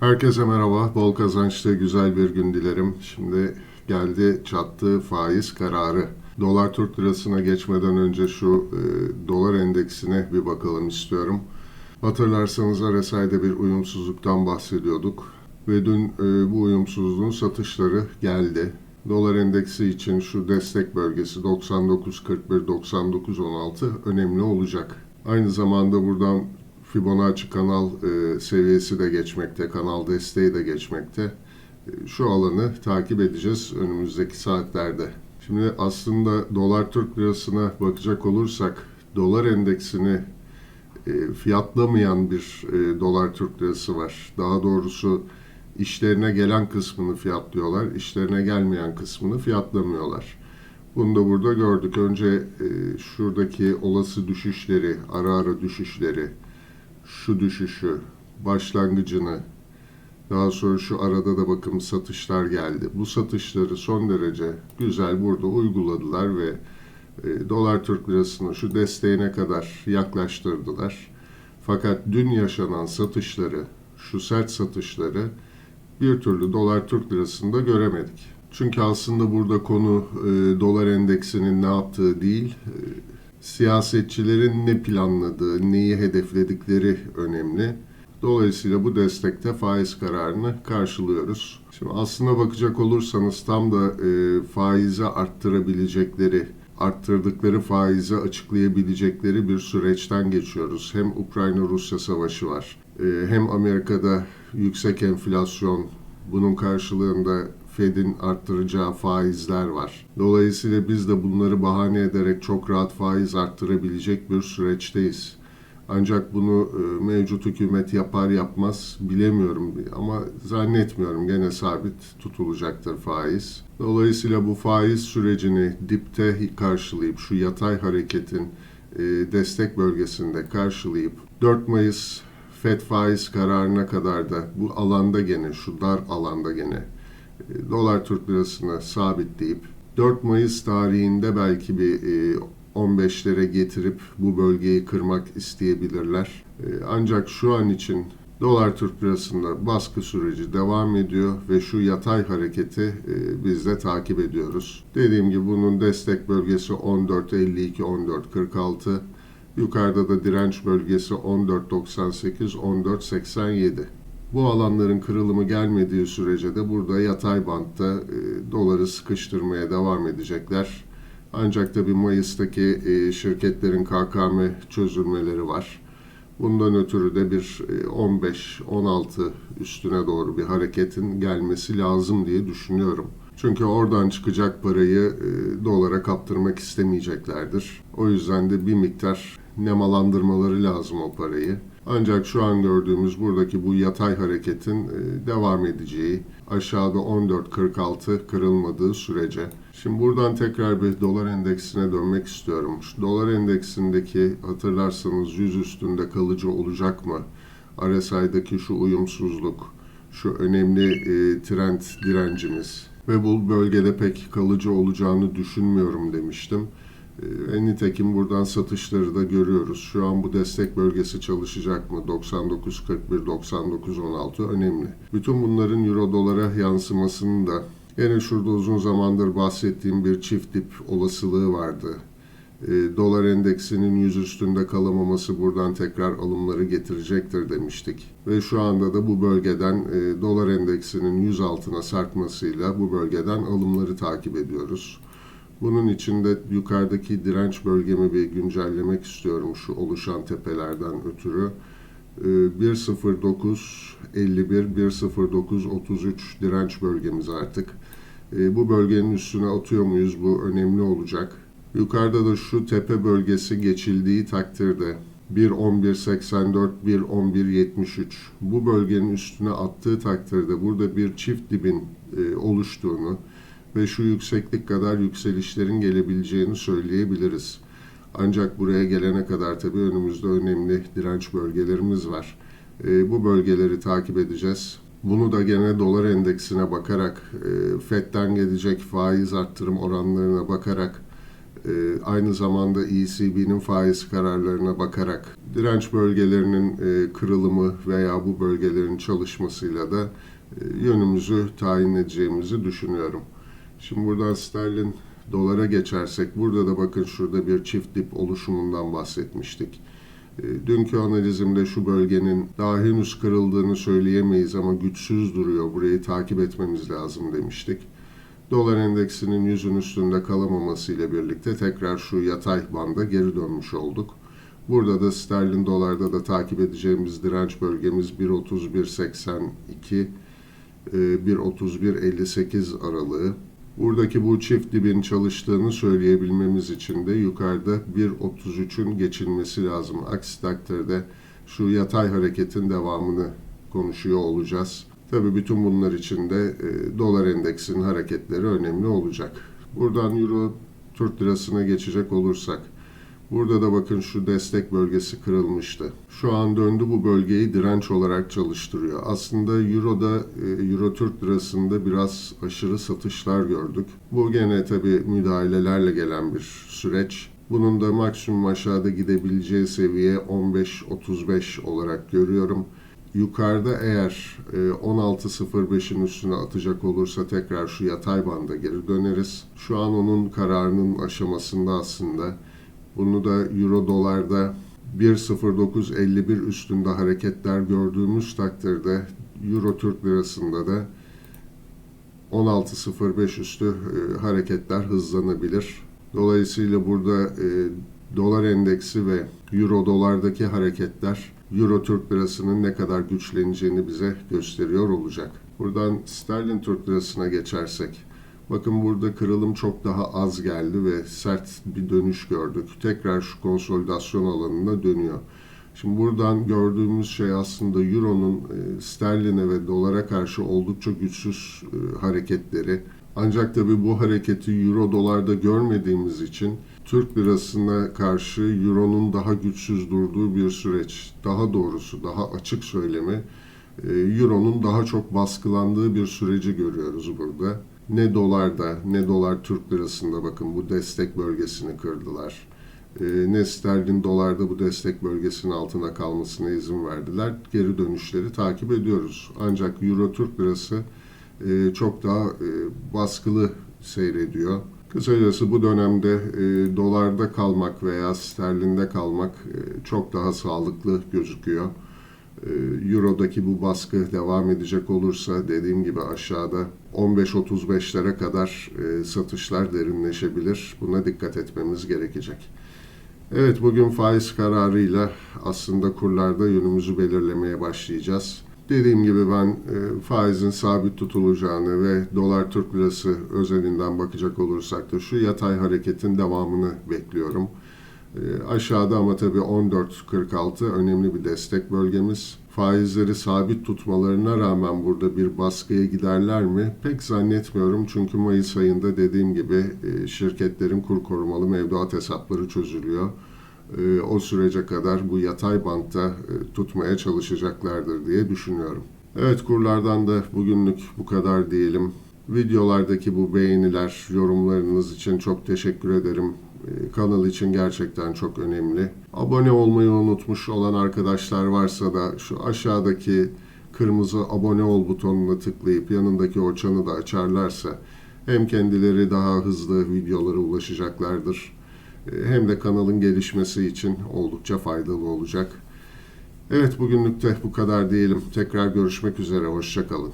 Herkese merhaba. Bol kazançlı güzel bir gün dilerim. Şimdi geldi çattı faiz kararı. Dolar Türk lirasına geçmeden önce şu e, dolar endeksine bir bakalım istiyorum. Hatırlarsanız RSI'de bir uyumsuzluktan bahsediyorduk. Ve dün e, bu uyumsuzluğun satışları geldi. Dolar endeksi için şu destek bölgesi 99.41-99.16 önemli olacak. Aynı zamanda buradan Fibonacci kanal e, seviyesi de geçmekte, kanal desteği de geçmekte. E, şu alanı takip edeceğiz önümüzdeki saatlerde. Şimdi aslında dolar Türk lirasına bakacak olursak dolar endeksini e, fiyatlamayan bir e, dolar Türk lirası var. Daha doğrusu işlerine gelen kısmını fiyatlıyorlar, işlerine gelmeyen kısmını fiyatlamıyorlar. Bunu da burada gördük. Önce e, şuradaki olası düşüşleri, ara ara düşüşleri, şu düşüşü, başlangıcını, daha sonra şu arada da bakın satışlar geldi. Bu satışları son derece güzel burada uyguladılar ve e, dolar Türk lirasını şu desteğine kadar yaklaştırdılar. Fakat dün yaşanan satışları, şu sert satışları bir türlü dolar Türk lirasında göremedik. Çünkü aslında burada konu e, dolar endeksinin ne yaptığı değil, e, siyasetçilerin ne planladığı, neyi hedefledikleri önemli. Dolayısıyla bu destekte faiz kararını karşılıyoruz. Şimdi aslına bakacak olursanız tam da e, faizi arttırabilecekleri, arttırdıkları faizi açıklayabilecekleri bir süreçten geçiyoruz. Hem Ukrayna-Rusya savaşı var, e, hem Amerika'da yüksek enflasyon, bunun karşılığında Fed'in arttıracağı faizler var. Dolayısıyla biz de bunları bahane ederek çok rahat faiz arttırabilecek bir süreçteyiz. Ancak bunu e, mevcut hükümet yapar yapmaz bilemiyorum ama zannetmiyorum gene sabit tutulacaktır faiz. Dolayısıyla bu faiz sürecini dipte karşılayıp şu yatay hareketin e, destek bölgesinde karşılayıp 4 Mayıs FED faiz kararına kadar da bu alanda gene şu dar alanda gene dolar Türk lirasını sabitleyip 4 Mayıs tarihinde belki bir 15'lere getirip bu bölgeyi kırmak isteyebilirler. E, ancak şu an için dolar Türk lirasında baskı süreci devam ediyor ve şu yatay hareketi e, biz de takip ediyoruz. Dediğim gibi bunun destek bölgesi 14.52-14.46 Yukarıda da direnç bölgesi 14.98-14.87. Bu alanların kırılımı gelmediği sürece de burada yatay bantta e, doları sıkıştırmaya devam edecekler. Ancak tabi Mayıs'taki e, şirketlerin KKM çözülmeleri var. Bundan ötürü de bir e, 15-16 üstüne doğru bir hareketin gelmesi lazım diye düşünüyorum. Çünkü oradan çıkacak parayı e, dolara kaptırmak istemeyeceklerdir. O yüzden de bir miktar nemalandırmaları lazım o parayı. Ancak şu an gördüğümüz buradaki bu yatay hareketin e, devam edeceği, aşağıda 14.46 kırılmadığı sürece. Şimdi buradan tekrar bir dolar endeksine dönmek istiyorum. Şu dolar endeksindeki hatırlarsanız 100 üstünde kalıcı olacak mı? RSI'daki şu uyumsuzluk, şu önemli e, trend direncimiz ve bu bölgede pek kalıcı olacağını düşünmüyorum demiştim. E, nitekim buradan satışları da görüyoruz. Şu an bu destek bölgesi çalışacak mı? 99.41-99.16 önemli. Bütün bunların euro dolara yansımasının da yine şurada uzun zamandır bahsettiğim bir çift dip olasılığı vardı. E, dolar endeksinin yüz üstünde kalamaması buradan tekrar alımları getirecektir demiştik. Ve şu anda da bu bölgeden e, dolar endeksinin yüz altına sarkmasıyla bu bölgeden alımları takip ediyoruz. Bunun için de yukarıdaki direnç bölgemi bir güncellemek istiyorum şu oluşan tepelerden ötürü. 109 51 109 33 direnç bölgemiz artık. Ee, bu bölgenin üstüne atıyor muyuz? Bu önemli olacak. Yukarıda da şu tepe bölgesi geçildiği takdirde 1.11.84, 1.11.73 bu bölgenin üstüne attığı takdirde burada bir çift dibin e, oluştuğunu, ve şu yükseklik kadar yükselişlerin gelebileceğini söyleyebiliriz. Ancak buraya gelene kadar tabii önümüzde önemli direnç bölgelerimiz var. E, bu bölgeleri takip edeceğiz. Bunu da gene dolar endeksine bakarak, e, FED'den gelecek faiz arttırım oranlarına bakarak e, aynı zamanda ECB'nin faiz kararlarına bakarak direnç bölgelerinin e, kırılımı veya bu bölgelerin çalışmasıyla da e, yönümüzü tayin edeceğimizi düşünüyorum. Şimdi buradan sterlin dolara geçersek burada da bakın şurada bir çift dip oluşumundan bahsetmiştik. E, Dünkü analizimde şu bölgenin daha henüz kırıldığını söyleyemeyiz ama güçsüz duruyor. Burayı takip etmemiz lazım demiştik. Dolar endeksinin yüzün üstünde kalamaması ile birlikte tekrar şu yatay banda geri dönmüş olduk. Burada da sterlin dolarda da takip edeceğimiz direnç bölgemiz 1.31.82 e, 1.31.58 aralığı. Buradaki bu çift dibin çalıştığını söyleyebilmemiz için de yukarıda 1.33'ün geçilmesi lazım. Aksi takdirde şu yatay hareketin devamını konuşuyor olacağız. Tabii bütün bunlar için de e, dolar endeksinin hareketleri önemli olacak. Buradan euro Türk lirasına geçecek olursak Burada da bakın şu destek bölgesi kırılmıştı. Şu an döndü bu bölgeyi direnç olarak çalıştırıyor. Aslında Euro'da, e, Euro Türk lirasında biraz aşırı satışlar gördük. Bu gene tabi müdahalelerle gelen bir süreç. Bunun da maksimum aşağıda gidebileceği seviye 15-35 olarak görüyorum. Yukarıda eğer e, 16.05'in üstüne atacak olursa tekrar şu yatay banda geri döneriz. Şu an onun kararının aşamasında aslında. Bunu da euro dolarda 1.0951 üstünde hareketler gördüğümüz takdirde euro Türk lirasında da 16.05 üstü e, hareketler hızlanabilir. Dolayısıyla burada e, dolar endeksi ve euro dolardaki hareketler euro Türk lirasının ne kadar güçleneceğini bize gösteriyor olacak. Buradan sterlin Türk lirasına geçersek Bakın burada kırılım çok daha az geldi ve sert bir dönüş gördük. Tekrar şu konsolidasyon alanına dönüyor. Şimdi buradan gördüğümüz şey aslında Euro'nun e, sterline ve dolara karşı oldukça güçsüz e, hareketleri. Ancak tabii bu hareketi Euro dolarda görmediğimiz için Türk lirasına karşı Euro'nun daha güçsüz durduğu bir süreç. Daha doğrusu daha açık söylemi e, Euro'nun daha çok baskılandığı bir süreci görüyoruz burada ne dolarda ne dolar Türk lirasında bakın bu destek bölgesini kırdılar. E, ne sterlin dolarda bu destek bölgesinin altına kalmasına izin verdiler. Geri dönüşleri takip ediyoruz. Ancak euro Türk lirası e, çok daha e, baskılı seyrediyor. Kısacası bu dönemde e, dolarda kalmak veya sterlinde kalmak e, çok daha sağlıklı gözüküyor. E, Euro'daki bu baskı devam edecek olursa dediğim gibi aşağıda 15-35'lere kadar e, satışlar derinleşebilir. Buna dikkat etmemiz gerekecek. Evet bugün faiz kararıyla aslında kurlarda yönümüzü belirlemeye başlayacağız. Dediğim gibi ben e, faizin sabit tutulacağını ve dolar Türk lirası özelinden bakacak olursak da şu yatay hareketin devamını bekliyorum. E, aşağıda ama tabii 14.46 önemli bir destek bölgemiz faizleri sabit tutmalarına rağmen burada bir baskıya giderler mi? Pek zannetmiyorum çünkü Mayıs ayında dediğim gibi e, şirketlerin kur korumalı mevduat hesapları çözülüyor. E, o sürece kadar bu yatay bantta e, tutmaya çalışacaklardır diye düşünüyorum. Evet kurlardan da bugünlük bu kadar diyelim. Videolardaki bu beğeniler, yorumlarınız için çok teşekkür ederim. Kanal için gerçekten çok önemli. Abone olmayı unutmuş olan arkadaşlar varsa da şu aşağıdaki kırmızı abone ol butonuna tıklayıp yanındaki o çanı da açarlarsa hem kendileri daha hızlı videolara ulaşacaklardır ee, hem de kanalın gelişmesi için oldukça faydalı olacak. Evet bugünlük de bu kadar diyelim. Tekrar görüşmek üzere. Hoşçakalın.